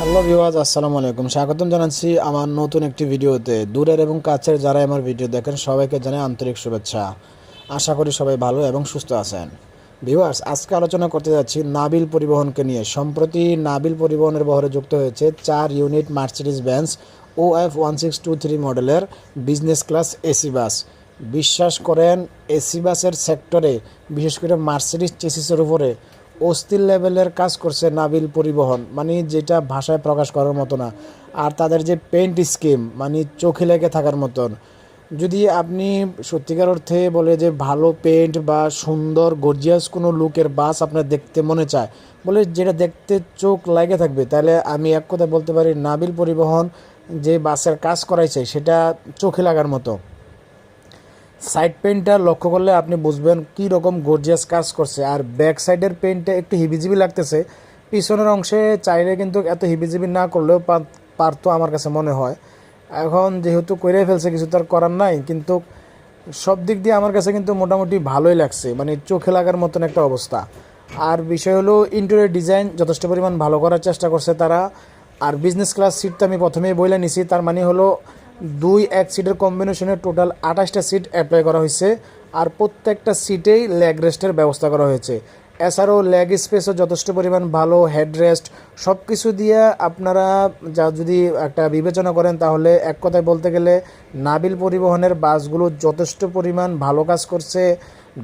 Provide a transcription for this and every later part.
Hello ভিওয়াজ আসসালামু আলাইকুম। স্বাগতম জানাচ্ছি আমার নতুন একটি ভিডিওতে। দূরের এবং কাছের যারা আমার ভিডিও দেখেন, সবাইকে জানাই আন্তরিক শুভেচ্ছা। আশা করি সবাই ভালো এবং সুস্থ আছেন। ভিওয়ার্স আজকে আলোচনা করতে যাচ্ছি নাবিল পরিবহনকে নিয়ে। সম্প্রতি নাবিল পরিবহনের বহরে যুক্ত হয়েছে চার unit Mercedes Benz O F one six two three মডেলের বিজনেস ক্লাস এসি বাস। বিশ্বাস করেন, এসি বাসের সেক্টরে, বিশেষ করে মার্সিডিস চেসিসের উপরে অস্থির লেভেলের কাজ করছে নাবিল পরিবহন মানে যেটা ভাষায় প্রকাশ করার মতো না। আর তাদের যে পেন্ট স্কিম মানে চোখে লেগে থাকার মতন। যদি আপনি সত্যিকার অর্থে বলে যে ভালো পেন্ট বা সুন্দর গর্জিয়াস কোনো লুকের বাস আপনার দেখতে মনে চায়, বলে যেটা দেখতে চোখ লাগে থাকবে, তাহলে আমি এক কথা বলতে পারি নাবিল পরিবহন যে বাসের কাজ করাইছে, সেটা চোখে লাগার মতো। সাইড পেন্টটা লক্ষ্য করলে আপনি বুঝবেন কি রকম গর্জিয়াস কাজ করছে। আর ব্যাক সাইডের পেন্টটা একটু হিবিজিবি লাগতেছে। পিছনের অংশে চাইলে কিন্তু এত হিবিজিবি না করলেও পার- পারতো আমার কাছে মনে হয়। এখন যেহেতু করে ফেলছে, কিছু তার করার নাই। কিন্তু সব দিক দিয়ে আমার কাছে কিন্তু মোটামুটি ভালোই লাগছে। মানে চোখে লাগার মতন একটা অবস্থা। আর বিষয় হলো ইন্টেরিয়র ডিজাইন যথেষ্ট পরিমাণ ভালো করার চেষ্টা করছে তারা। আর বিজনেস ক্লাস সিট তো আমি প্রথমেই বলে নিছি। তার মানে হলো দুই এক সিটের কম্বিনেশনে টোটাল আঠাশটা সিট অ্যাপ্লাই করা হয়েছে আর প্রত্যেকটা সিটেই লেগ রেস্টের ব্যবস্থা করা হয়েছে। এছাড়াও লেগ স্পেসও যথেষ্ট পরিমাণ ভালো হেডরেস্ট সব কিছু দিয়ে আপনারা যা যদি একটা বিবেচনা করেন তাহলে এক কথায় বলতে গেলে নাবিল পরিবহনের বাসগুলো যথেষ্ট পরিমাণ ভালো কাজ করছে।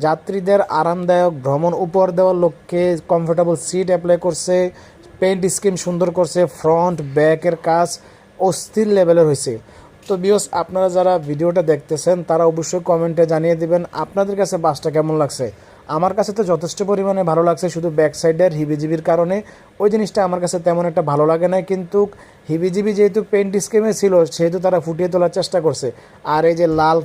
যাত্রীদের আরামদায়ক ভ্রমণ উপহার দেওয়ার লক্ষ্যে কমফোর্টেবল সিট অ্যাপ্লাই করছে পেন্ট স্কিম সুন্দর করছে ফ্রন্ট ব্যাকের কাজ অস্থির লেভেলের হয়েছে। তো বিয়স আপনারা যারা ভিডিওটা দেখতেছেন, তারা অবশ্যই কমেন্টে জানিয়ে দিবেন আপনাদের কাছে বাসটা কেমন লাগছে। আমার কাছে তো যথেষ্ট পরিমাণে ভালো লাগছে, শুধু ব্যাক সাইডের হিবিজিবির কারণে। ওই জিনিসটা আমার কাছে তেমন একটা ভালো লাগে না কিন্তু হিবিজিবি যেহেতু পেন্ট স্কিমে ছিল, সেহেতু তারা ফুটিয়ে তোলার চেষ্টা করছে। আর এই যে লাল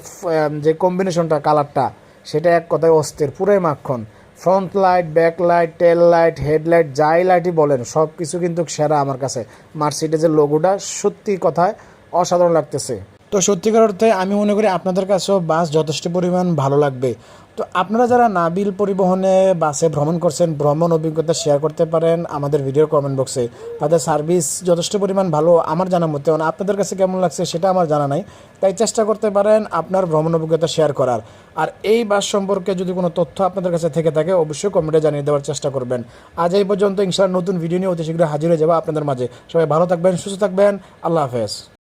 যে কম্বিনেশনটা কালারটা সেটা এক কথায় অস্থির, পুরাই মাখন। Front light back light tail light headlight যাই লাইটই বলেন সব কিছু কিন্তু সেরা আমার কাছে। মার্সিডিজের লোগোটা সত্যি কথায় অসাধারণ লাগতেছে। তো সত্যিকার অর্থে আমি মনে করি আপনাদের কাছেও বাস যথেষ্ট পরিমাণ ভালো লাগবে। তো আপনারা যারা নাবিল পরিবহনে বাসে ভ্রমণ করছেন, ভ্রমণ অভিজ্ঞতা শেয়ার করতে পারেন আমাদের ভিডিওর কমেন্ট বক্সে তাদের সার্ভিস যথেষ্ট পরিমাণ ভালো, আমার জানা মতে মানে আপনাদের কাছে কেমন লাগছে সেটা আমার জানা নাই। তাই চেষ্টা করতে পারেন আপনার ভ্রমণ অভিজ্ঞতা শেয়ার করার। আর এই বাস সম্পর্কে যদি কোনো তথ্য আপনাদের কাছে থেকে থাকে, অবশ্যই কমেন্টে জানিয়ে দেওয়ার চেষ্টা করবেন। আজ এই পর্যন্ত, ইনশাআল্লাহ নতুন ভিডিও নিয়ে অতি শীঘ্র হাজির হয়ে যাব আপনাদের মাঝে। সবাই ভালো থাকবেন, সুস্থ থাকবেন, আল্লাহ হাফেজ।